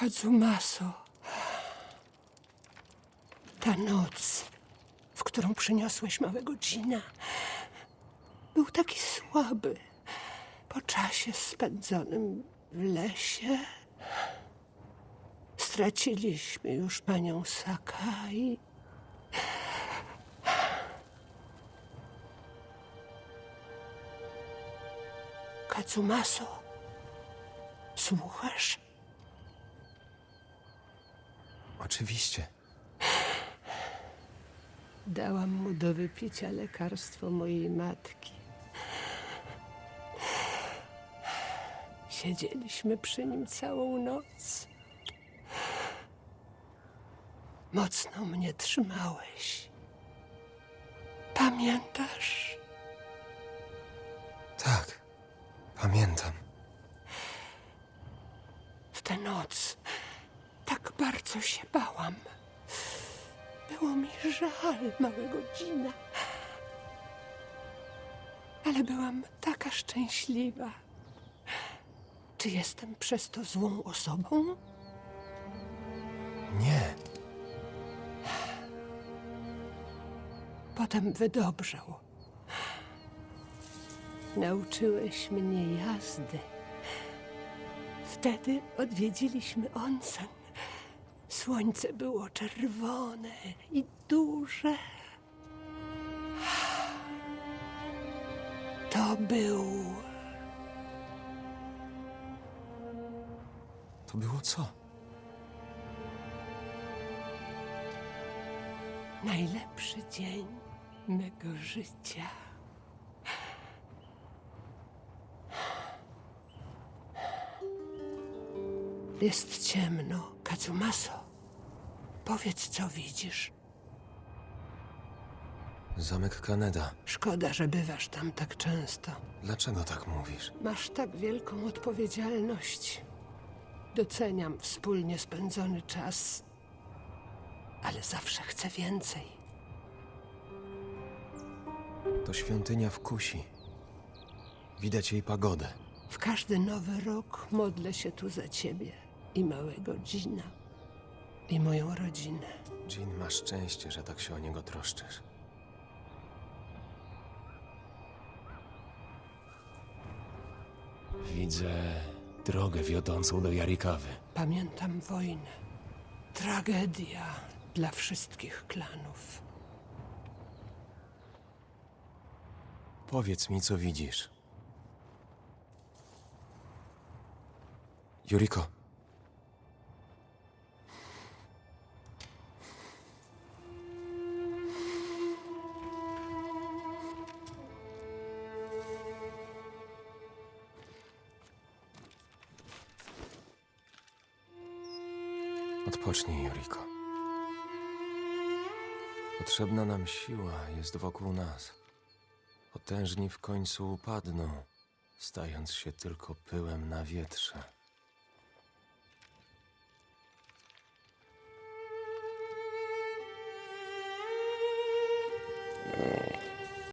Kazumaso. Ta noc, w którą przyniosłeś małego Gina, był taki słaby. Po czasie spędzonym w lesie straciliśmy już panią Sakai. Katsumaso, słuchasz? Oczywiście. Dałam mu do wypicia lekarstwo mojej matki. Siedzieliśmy przy nim całą noc. Mocno mnie trzymałeś. Pamiętasz? Tak. Pamiętam. W tę noc tak bardzo się bałam. Było mi żal małego Gina. Ale byłam taka szczęśliwa. Czy jestem przez to złą osobą? Nie. Potem wydobrzał. Nauczyłeś mnie jazdy. Wtedy odwiedziliśmy onsen. Słońce było czerwone i duże. To był To było co? najlepszy dzień mego życia. Jest ciemno, Katsumaso. Powiedz, co widzisz. Zamek Kaneda. Szkoda, że bywasz tam tak często. Dlaczego tak mówisz? Masz tak wielką odpowiedzialność. Doceniam wspólnie spędzony czas, ale zawsze chcę więcej. To świątynia w Kusi. Widać jej pagodę. W każdy nowy rok modlę się tu za ciebie i małego Gina i moją rodzinę. Jean, masz szczęście, że tak się o niego troszczysz. Widzę drogę wiodącą do Jarikawy. Pamiętam wojnę. Tragedia dla wszystkich klanów. Powiedz mi, co widzisz. Juriko. Odpocznij, Juriko. Potrzebna nam siła jest wokół nas. Potężni w końcu upadną, stając się tylko pyłem na wietrze.